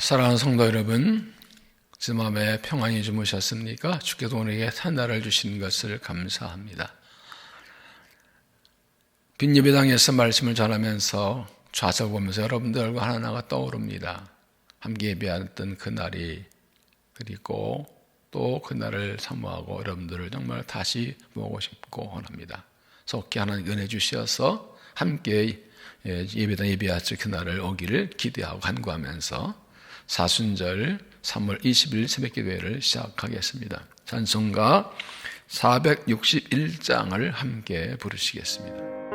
사랑하는 성도 여러분, 주 마음에 평안히 주무셨습니까? 주께서 우리에게 한날을 주신 것을 감사합니다. 빈예배당에서 말씀을 전하면서 좌석 보면서 여러분들과 하나하나가 떠오릅니다. 함께 예배했던 그날이 그리고 또 그날을 사모하고 여러분들을 정말 다시 보고 싶고 원합니다. 속히 하나님 은혜 주셔서 함께 예배당 예배하실 그날을 오기를 기대하고 간구하면서 사순절 3월 20일 새벽 기도회를 시작하겠습니다. 찬송가 461장을 함께 부르시겠습니다.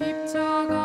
십자가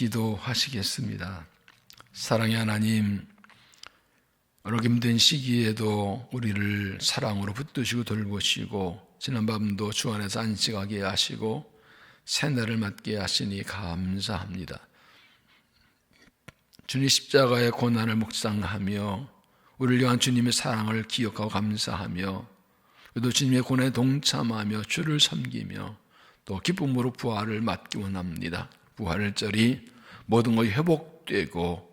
기도하시겠습니다. 사랑의 하나님, 힘든 시기에도 우리를 사랑으로 붙드시고 돌보시고 지난밤도 주 안에서 안식하게 하시고 새날을 맞게 하시니 감사합니다. 주님 십자가의 고난을 묵상하며 우리를 위한 주님의 사랑을 기억하고 감사하며 또 주님의 고난에 동참하며 주를 섬기며 또 기쁨으로 부활을 맞기 원합니다. 부활절이 모든 것이 회복되고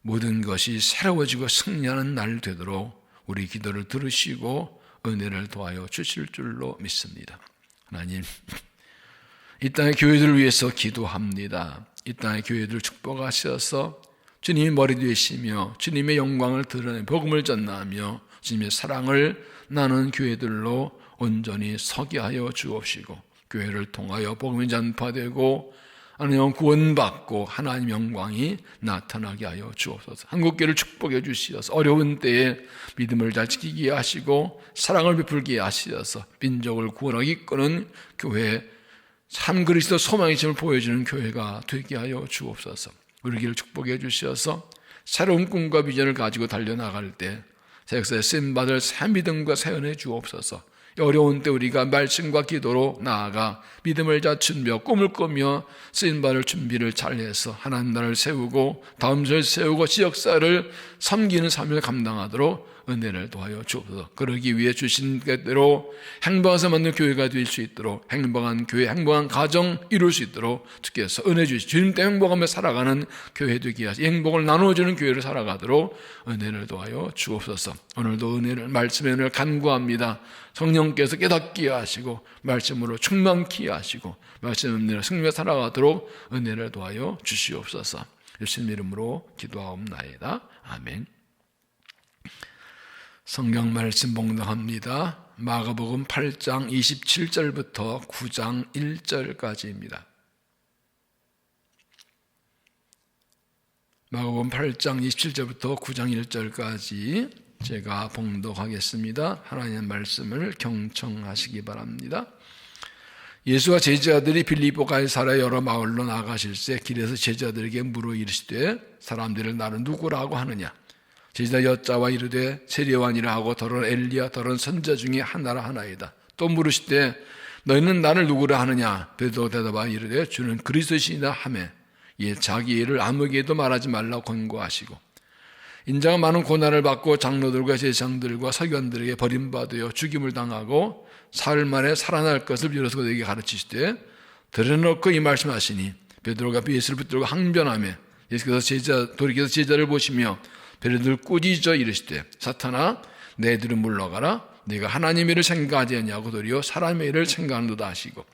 모든 것이 새로워지고 승리하는 날 되도록 우리 기도를 들으시고 은혜를 도하여 주실 줄로 믿습니다. 하나님, 이 땅의 교회들을 위해서 기도합니다. 이 땅의 교회들을 축복하셔서 주님이 머리 되시며 주님의 영광을 드러내 복음을 전하며 주님의 사랑을 나눈 교회들로 온전히 서게 하여 주옵시고 교회를 통하여 복음이 전파되고 하나님 구원받고 하나님 영광이 나타나게 하여 주옵소서. 한국교를 축복해 주시어서 어려운 때에 믿음을 잘 지키게 하시고 사랑을 베풀게 하시어서 민족을 구원하기 이끄는 교회 참 그리스도 소망이심을 보여주는 교회가 되게 하여 주옵소서. 우리 길을 축복해 주셔서 새로운 꿈과 비전을 가지고 달려나갈 때 세상에 쓰임받을 새 믿음과 새 은혜 주옵소서. 어려운 때 우리가 말씀과 기도로 나아가 믿음을 자춘며 꿈을 꾸며 쓰임받을 준비를 잘해서 하나님 나라를 세우고 다음 절 세우고 지역사를 섬기는 삶을 감당하도록 은혜를 도하여 주옵소서. 그러기 위해 주신 대로 행복해서 만든 교회가 될 수 있도록 행복한 교회, 행복한 가정 이룰 수 있도록 주께서 은혜 주시 주님 때 행복하며 살아가는 교회 되게 하시 행복을 나누어주는 교회를 살아가도록 은혜를 도하여 주옵소서. 오늘도 은혜를 말씀의 은혜를 간구합니다. 성령께서 깨닫게 하시고 말씀으로 충만케 하시고 말씀 은혜로 승리에 살아가도록 은혜를 도하여 주시옵소서. 예수님 이름으로 기도하옵나이다. 아멘. 성경 말씀 봉독합니다. 마가복음 8장 27절부터 9장 1절까지입니다. 마가복음 8장 27절부터 9장 1절까지 제가 봉독하겠습니다. 하나님의 말씀을 경청하시기 바랍니다. 예수와 제자들이 빌립보 가이사라 여러 마을로 나가실새 길에서 제자들에게 물어 이르시되 사람들을 나는 누구라고 하느냐 제자 여자와 이르되 세례원이라 하고 더러 엘리야 더러 선자 중에 하나라 하나이다. 또 물으시되 너희는 나를 누구라 하느냐? 베드로 대답하 이르되 주는 그리스도시이다 하매 예 자기 일을 아무에게도 말하지 말라 권고하시고 인자가 많은 고난을 받고 장로들과 제장들과 서기관들에게 버림받아 죽임을 당하고 사흘 만에 살아날 것을 비로소 그에게 가르치시되 들여놓고 이 말씀하시니 베드로가 예수를 붙들고 항변하며 예수께서 제자 돌이켜서 제자를 보시며 베드로를 꾸짖어 이르시되 사탄아 내들은 물러가라. 네가 하나님의 일을 생각하지 않냐고 도리어 사람의 일을 생각하는도다 하시고.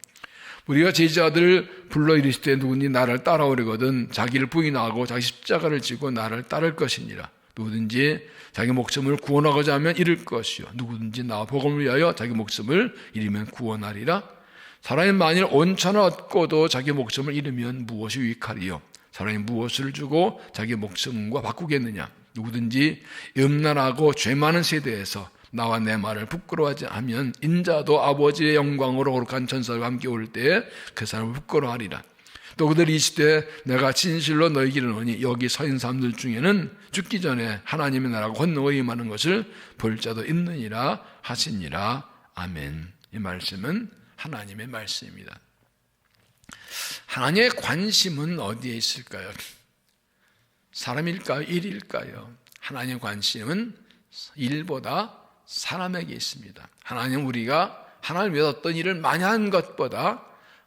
우리가 제자들을 불러 이르시되 누구니 나를 따라오려거든 자기를 부인하고 자기 십자가를 지고 나를 따를 것이니라. 누구든지 자기 목숨을 구원하고자 하면 잃을 것이요. 누구든지 나와 복음을 위하여 자기 목숨을 잃으면 구원하리라. 사람이 만일 온천을 얻고도 자기 목숨을 잃으면 무엇이 유익하리요? 사람이 무엇을 주고 자기 목숨과 바꾸겠느냐 누구든지 음란하고 죄 많은 세대에서 나와 내 말을 부끄러워하지 않으면 인자도 아버지의 영광으로 거룩한 천사와 함께 올 때에 그 사람을 부끄러워하리라. 또 그들이 이시되 내가 진실로 너희에게 이르노니 여기 서 있는 사람들 중에는 죽기 전에 하나님의 나라가 건너에 임하는 것을 볼 자도 있느니라 하시니라. 아멘. 이 말씀은 하나님의 말씀입니다. 하나님의 관심은 어디에 있을까요? 사람일까요? 일일까요? 하나님의 관심은 일보다 사람에게 있습니다. 하나님 우리가 하나님 위해 어떤 일을 많이 한 것보다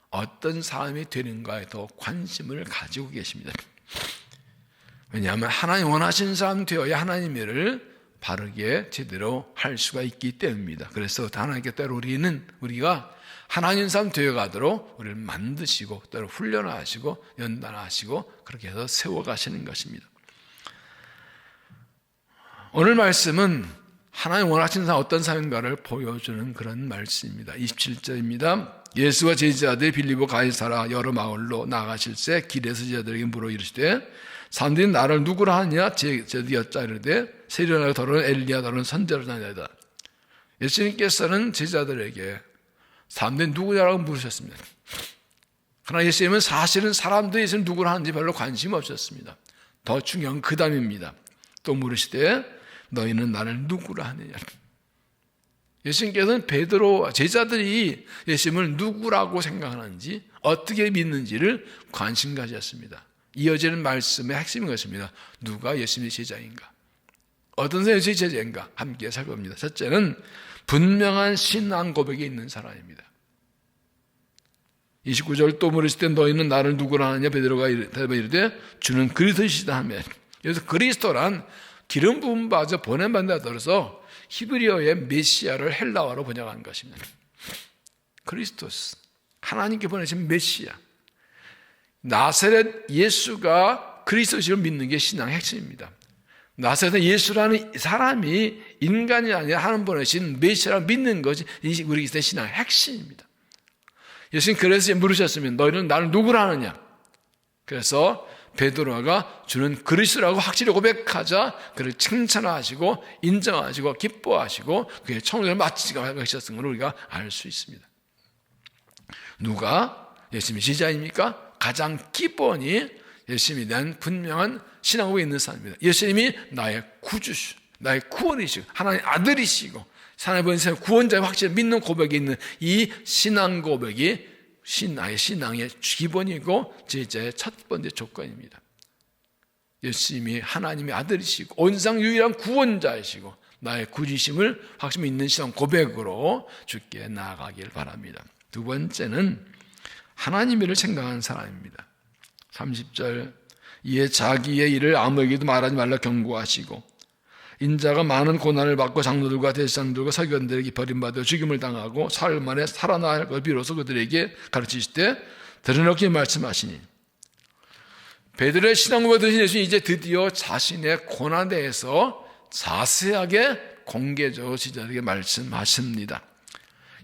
어떤 사람이 되는가에 더 관심을 가지고 계십니다. 왜냐하면 하나님 원하신 사람 되어야 하나님 일을 바르게 제대로 할 수가 있기 때문입니다. 그래서 하나님께 때로 우리는 우리가 하나님 사람 되어가도록 우리를 만드시고 때로 훈련하시고 연단하시고 그렇게 해서 세워가시는 것입니다. 오늘 말씀은 하나님 원하시는 사람 어떤 사람인가를 보여주는 그런 말씀입니다. 27절입니다. 예수와 제자들이 빌리보 가이사라 여러 마을로 나가실새 길에서 제자들에게 물어 이르시되 사람들이 나를 누구라 하냐 제자들이 여짜 이르되 세련하고 더러운 엘리야 더러운 선자를 다니다 예수님께서는 제자들에게 사람들이 누구냐라고 물으셨습니다. 그러나 예수님은 사실은 사람들이 예수님 누구를 하는지 별로 관심 없었습니다. 더 중요한 그 다음입니다. 또 물으시되 너희는 나를 누구라 하느냐. 예수님께서는 베드로 제자들이 예수님을 누구라고 생각하는지 어떻게 믿는지를 관심 가졌습니다. 이어지는 말씀의 핵심인 것입니다. 누가 예수님의 제자인가? 어떤 사람이 제자인가? 함께 살펴봅니다. 첫째는 분명한 신앙 고백이 있는 사람입니다. 29절 또 물으실 때 너희는 나를 누구라 하느냐 베드로가 대답해 이르되 주는 그리스도시다 하며 그래서 그리스도란 기름 부음 받아 보냄받는다 들어서 히브리어의 메시아를 헬라어로 번역한 것입니다. 그리스도스 하나님께 보내신 메시아 나사렛 예수가 그리스도시를 믿는 게 신앙의 핵심입니다. 나사렛 예수라는 사람이 인간이 아니라 하나님 보내신 메시아를 믿는 것이 우리 기의 신앙의 핵심입니다. 예수님 그래서 물으셨으면 너희는 나를 누구라 하느냐? 그래서 베드로가 주는 그리스도라고 확실히 고백하자 그를 칭찬하시고 인정하시고 기뻐하시고 그의 청년을 마치고 하셨던 걸 우리가 알 수 있습니다. 누가 예수님의 제자입니까? 가장 기본이 예수님에 대한 분명한 신앙고에 있는 사람입니다. 예수님이 나의 구주시, 나의 구원이시고 하나님의 아들이시고 하나님의 번 구원자의 확실히 믿는 고백이 있는 이 신앙 고백이 신나의 신앙의 기본이고 제자의 첫 번째 조건입니다. 예수님이 하나님의 아들이시고 온상 유일한 구원자이시고 나의 구주심을 확실히 있는 신앙 고백으로 주께 나아가길 바랍니다. 두 번째는 하나님을 생각하는 사람입니다. 30절 이에 자기의 일을 아무에게도 말하지 말라 경고하시고 인자가 많은 고난을 받고 장로들과 대상들과 서기관들에게 버림받아 죽임을 당하고 사흘 만에 살아날 걸 비로소 그들에게 가르치실 때 들어놓게 말씀하시니 베드로의 신앙고백 드신 예수님 이제 드디어 자신의 고난에 대해서 자세하게 공개적으로 지자들에게 말씀하십니다.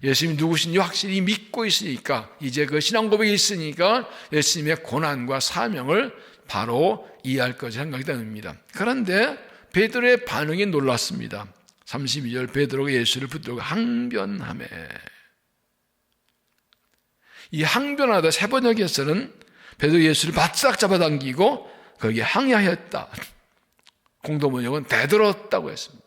예수님이 누구신지 확실히 믿고 있으니까 이제 그 신앙 고백이 있으니까 예수님의 고난과 사명을 바로 이해할 것이 생각이 됩니다. 그런데 베드로의 반응이 놀랐습니다. 32절 베드로가 예수를 붙들고 항변하매 이 항변하다 세 번역에서는 베드로 예수를 바싹 잡아당기고 거기에 항의하였다. 공도번역은 대들었다고 했습니다.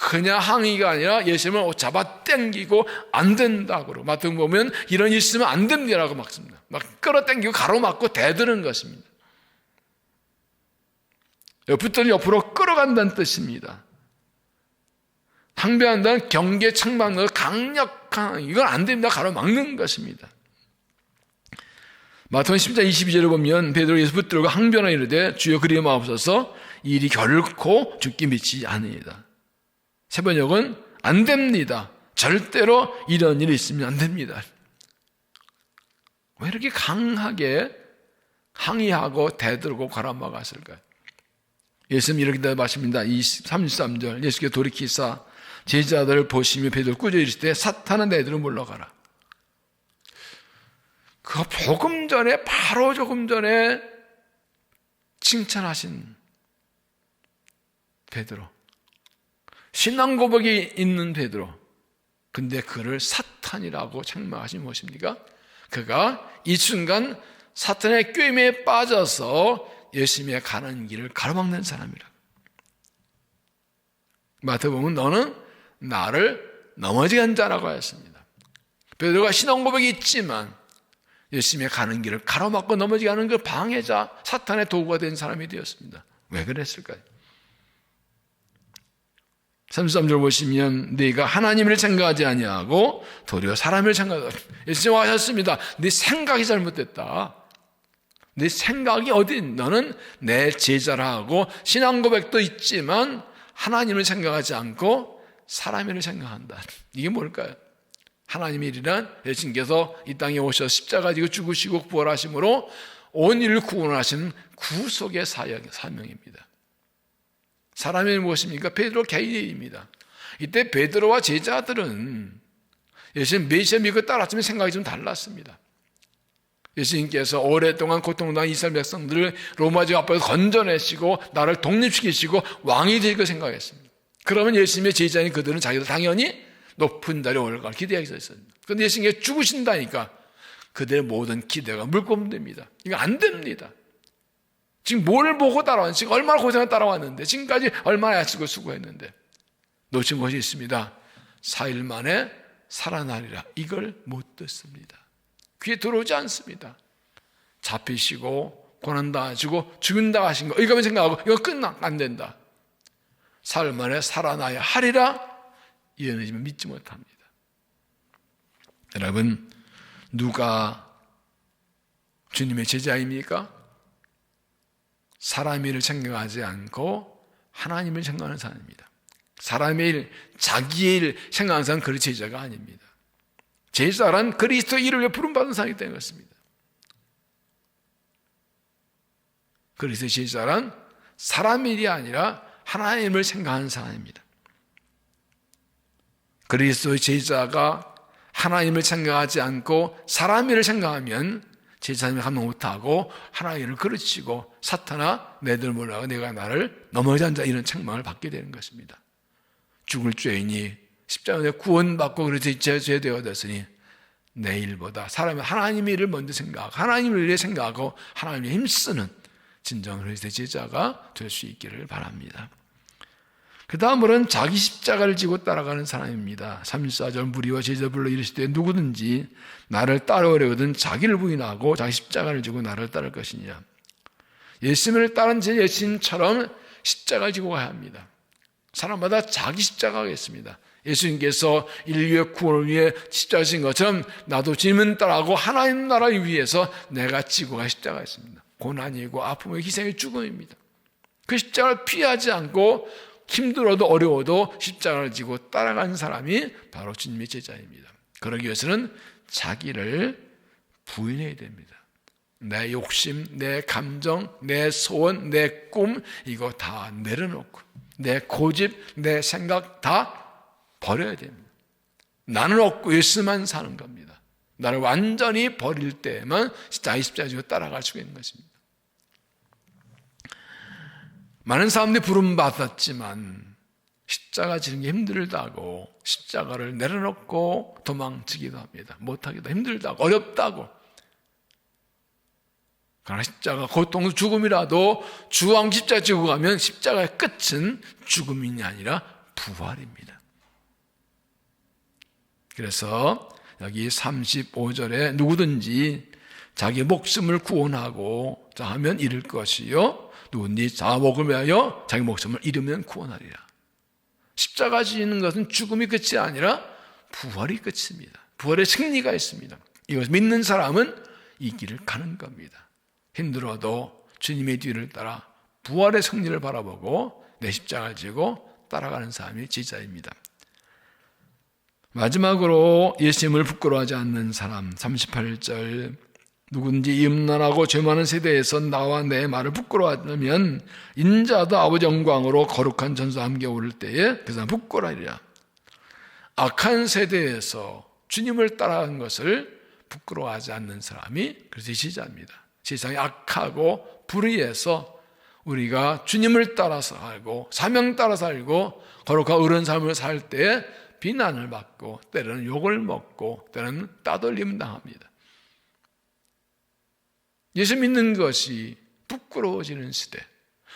그냥 항의가 아니라 예수님을 잡아 당기고 안 된다고 마태복 보면 이런 일 있으면 안 됩니다라고 막습니다. 막 끌어당기고 가로막고 대드는 것입니다. 붙들이 옆으로 끌어간다는 뜻입니다. 항배한다는 경계 책망을 강력한 이건 안 됩니다. 가로막는 것입니다. 마태복음 10장 22절에 보면 베드로 예수 붙들고 항변하 이르되 주여 그리에 마옵소서 이 일이 결코 죽기 미치지 않으이다. 세 번역은 안 됩니다. 절대로 이런 일이 있으면 안 됩니다. 왜 이렇게 강하게 항의하고 대들고 가라막았을까요? 예수님 이렇게 대답하십니다. 33절 예수께 돌이키사 제자들을 보시며 베드로 꾸짖어 이르시되 사탄은 내들로 물러가라. 그 조금 전에 바로 조금 전에 칭찬하신 베드로 신앙 고백이 있는 베드로 근데 그를 사탄이라고 책망하신 무엇입니까? 그가 이 순간 사탄의 꾀임에 빠져서 예수님의 가는 길을 가로막는 사람이라. 마태복음은 너는 나를 넘어지게 한 자라고 하였습니다. 베드로가 신앙 고백이 있지만 예수님의 가는 길을 가로막고 넘어지게 하는 그 방해자 사탄의 도구가 된 사람이 되었습니다. 왜 그랬을까요? 33절 보시면 네가 하나님을 생각하지 아니하고 도리어 사람을 생각하다. 예수님 하셨습니다. 네 생각이 잘못됐다. 네 생각이 어디 너는 내 제자라 하고 신앙 고백도 있지만 하나님을 생각하지 않고 사람을 생각한다. 이게 뭘까요? 하나님의 일이란 예수님께서 이 땅에 오셔 십자가 지고 죽으시고 부활하심으로 온 인을 구원하시는 구속의 사명입니다. 사람이 무엇입니까? 베드로 개인입니다. 이때 베드로와 제자들은 예수님 메시아 믿고 따랐지만 생각이 좀 달랐습니다. 예수님께서 오랫동안 고통당한 이스라엘 백성들을 로마제 앞에서 건져내시고 나를 독립시키시고 왕이 될거 생각했습니다. 그러면 예수님의 제자인 그들은 자기들 당연히 높은 자리에 올라갈 기대하고 있었습니다. 그런데 예수님께서 죽으신다니까 그들의 모든 기대가 물込됩니다. 이거 안 됩니다. 지금 뭘 보고 따라왔는지, 지금 얼마나 고생을 따라왔는데, 지금까지 얼마나 애쓰고 수고했는데, 놓친 것이 있습니다. 4일 만에 살아나리라. 이걸 못 듣습니다. 귀에 들어오지 않습니다. 잡히시고, 고난당하시고, 죽은다 하신 거, 이거만 생각하고, 이거 끝나, 안 된다. 사흘 만에 살아나야 하리라? 이해는 믿지 못합니다. 여러분, 누가 주님의 제자입니까? 사람의 일을 생각하지 않고 하나님을 생각하는 사람입니다. 사람의 일, 자기의 일 생각하는 사람은 그리 제자가 아닙니다. 제자란 그리스도 일을 위해 부름받은 사람이기 때문에 그렇습니다. 그리스도 제자란 사람의 일이 아니라 하나님을 생각하는 사람입니다. 그리스도의 제자가 하나님을 생각하지 않고 사람 일을 생각하면 제자님을 감당 못하고 하나님을 그르치고 사탄아 내들 몰라고 내가 나를 넘어지 않자 이런 책망을 받게 되는 것입니다. 죽을 죄인이 십자가에 구원받고 그래서 죄되어 됐으니 내 일보다 사람은 하나님의 일을 먼저 생각하고 하나님을 위해 생각하고 하나님을 힘쓰는 진정 그리스도의 제자가 될 수 있기를 바랍니다. 그 다음으로는 자기 십자가를 지고 따라가는 사람입니다. 34절 무리와 제자불로 이르시되 누구든지 나를 따르려거든 자기를 부인하고 자기 십자가를 지고 나를 따를 것이냐. 예수님을 따른 제 예수님처럼 십자가를 지고 가야 합니다. 사람마다 자기 십자가가 있습니다. 예수님께서 인류의 구원을 위해 십자가 진 것처럼 나도 주님은 따라하고 하나님 나라를 위해서 내가 지고 갈 십자가가 있습니다. 고난이고 아픔의 희생의 죽음입니다. 그 십자가를 피하지 않고 힘들어도 어려워도 십자가를 지고 따라간 사람이 바로 주님의 제자입니다. 그러기 위해서는 자기를 부인해야 됩니다. 내 욕심, 내 감정, 내 소원, 내 꿈, 이거 다 내려놓고, 내 고집, 내 생각 다 버려야 됩니다. 나는 없고 예수만 사는 겁니다. 나를 완전히 버릴 때에만 십자가 지고 따라갈 수 있는 것입니다. 많은 사람들이 부름 받았지만 십자가 지는 게 힘들다고 십자가를 내려놓고 도망치기도 합니다. 못하기도 힘들다고 어렵다고. 그러나 십자가 고통 죽음이라도 주왕 십자가 지고 가면 십자가의 끝은 죽음이 아니라 부활입니다. 그래서 여기 35절에 누구든지 자기 목숨을 구원하고 자 하면 잃을 것이요 누군지 자 목을 위하여 자기 목숨을 잃으면 구원하리라. 십자가 지는 것은 죽음이 끝이 아니라 부활이 끝입니다. 부활의 승리가 있습니다. 이것을 믿는 사람은 이 길을 가는 겁니다. 힘들어도 주님의 뒤를 따라 부활의 승리를 바라보고 내 십자가를 지고 따라가는 사람이 제자입니다. 마지막으로 예수님을 부끄러워하지 않는 사람 38절 누군지 음란하고 죄 많은 세대에서 나와 내 말을 부끄러워하면 인자도 아버지 영광으로 거룩한 전사 함께 오를 때에 그 사람 부끄러워하리라. 악한 세대에서 주님을 따라간 것을 부끄러워하지 않는 사람이 그래서 지자입니다. 세상이 악하고 불의해서 우리가 주님을 따라서 살고 사명 따라 살고 거룩한 어른 삶을 살 때에 비난을 받고 때로는 욕을 먹고 때로는 따돌림 당합니다. 예수 믿는 것이 부끄러워지는 시대.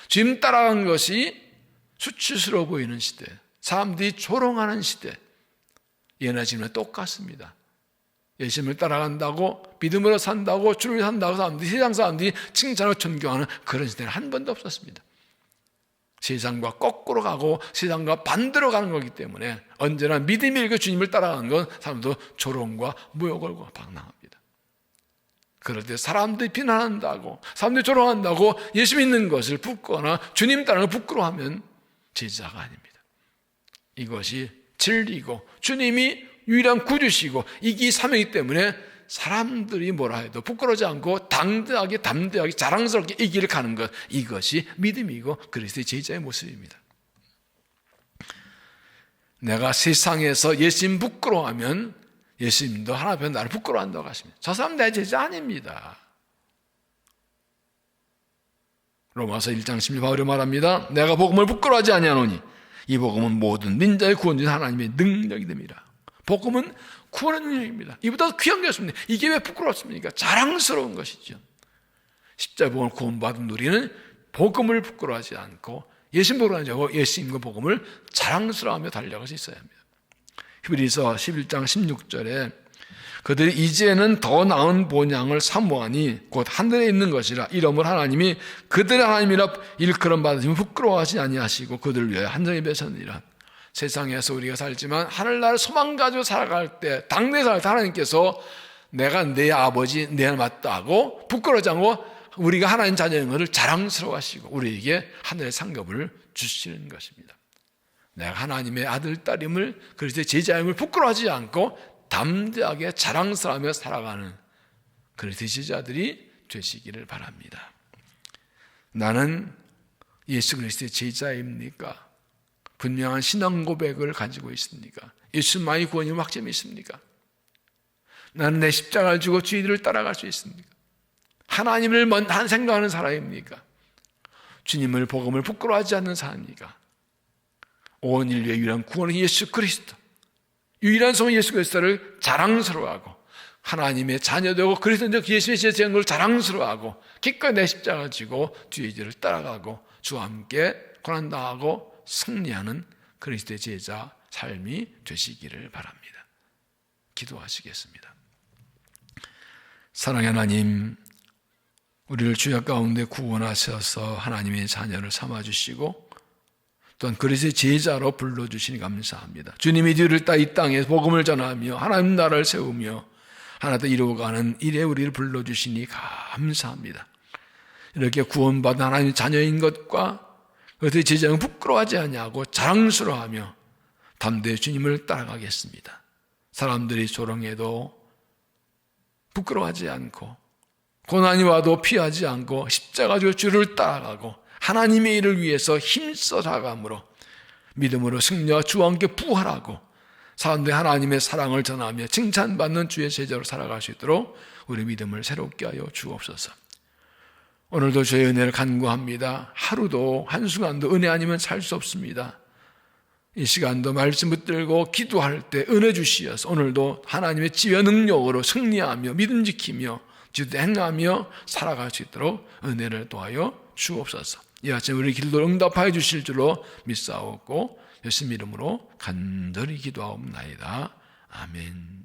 주님 따라간 것이 수치스러워 보이는 시대. 사람들이 조롱하는 시대. 예나 지금은 똑같습니다. 예수님을 따라간다고 믿음으로 산다고 주를 산다고 사람들이 세상 사람들이 칭찬하고 존경하는 그런 시대는 한 번도 없었습니다. 세상과 거꾸로 가고 세상과 반대로 가는 거기 때문에 언제나 믿음이 일고 주님을 따라가는 건 사람도 조롱과 모욕을 방랑합니다. 그럴 때 사람들이 비난한다고 사람들이 조롱한다고 예수 믿는 것을 붙거나 주님 따르는 걸 부끄러워하면 제자가 아닙니다. 이것이 진리고 주님이 유일한 구주시고 이기 사명이기 때문에 사람들이 뭐라 해도 부끄러지 않고 당대하게 담대하게 자랑스럽게 이 길을 가는 것 이것이 믿음이고 그리스도의 제자의 모습입니다. 내가 세상에서 예수님 부끄러워하면 예수님도 하나 앞에 나를 부끄러워한다고 하십니다. 저 사람 내 제자 아닙니다. 로마서 1장 16 바울이 말합니다. 내가 복음을 부끄러워하지 아니하노니 이 복음은 모든 민자의 구원주 하나님의 능력이 됩니다. 복음은 구원의 능력입니다. 이보다 귀한 게 없습니다. 이게 왜 부끄럽습니까? 자랑스러운 것이죠. 십자복을 구원받은 우리는 복음을 부끄러워하지 않고 예수님 않고 예수님과 복음을 자랑스러워하며 달려갈 수 있어야 합니다. 히브리서 11장 16절에 그들이 이제는 더 나은 본향을 사모하니 곧 하늘에 있는 것이라 이러므로 하나님이 그들의 하나님이라 일컬음 받으시면 부끄러워하지 아니하시고 그들을 위하여 한정히 배셨느니라 세상에서 우리가 살지만 하늘나라 소망 가지고 살아갈 때 당내 살때 하나님께서 내가 내 아버지 내 맞다 하고 부끄러워하지 않고 우리가 하나님 자녀인 것을 자랑스러워하시고 우리에게 하늘의 상급을 주시는 것입니다. 내가 하나님의 아들 딸임을 그리스도의 제자임을 부끄러워하지 않고 담대하게 자랑스러워하며 살아가는 그리스도의 제자들이 되시기를 바랍니다. 나는 예수 그리스도의 제자입니까? 분명한 신앙 고백을 가지고 있습니까? 예수만이 구원이 확점이 있습니까? 나는 내 십자가를 지고 주의들을 따라갈 수 있습니까? 하나님을 먼한 생각하는 사람입니까? 주님을 복음을 부끄러워하지 않는 사람입니까? 온 인류의 유일한 구원은 예수 그리스도. 유일한 성 예수 그리스도를 자랑스러워하고 하나님의 자녀되고 그리스도적 예수의 제자인 걸 자랑스러워하고 기꺼이 내 십자가를 지고 주의 길을 따라가고 주와 함께 고난당하고 승리하는 그리스도의 제자 삶이 되시기를 바랍니다. 기도하시겠습니다. 사랑의 하나님, 우리를 주약 가운데 구원하셔서 하나님의 자녀를 삼아주시고 또한 그리스의 제자로 불러주시니 감사합니다. 주님이 뒤를 따 이 땅에 복음을 전하며 하나님 나라를 세우며 하나도 이루어가는 일에 우리를 불러주시니 감사합니다. 이렇게 구원받은 하나님 자녀인 것과 그들의 제자는 부끄러워하지 아니하고 자랑스러워하며 담대히 주님을 따라가겠습니다. 사람들이 조롱해도 부끄러워하지 않고 고난이 와도 피하지 않고 십자가 주 주를 따라가고 하나님의 일을 위해서 힘써 나감으로 믿음으로 승리와 주와 함께 부활하고 사람들이 하나님의 사랑을 전하며 칭찬받는 주의 제자로 살아갈 수 있도록 우리 믿음을 새롭게 하여 주옵소서. 오늘도 주의 은혜를 간구합니다. 하루도 한순간도 은혜 아니면 살 수 없습니다. 이 시간도 말씀 붙들고 기도할 때 은혜 주시어서 오늘도 하나님의 지혜 능력으로 승리하며 믿음 지키며 주도 행하며 살아갈 수 있도록 은혜를 도하여 주옵소서. 이 아침 우리 길도 응답하여 주실 줄로 믿사옵고 예수님 이름으로 간절히 기도하옵나이다. 아멘.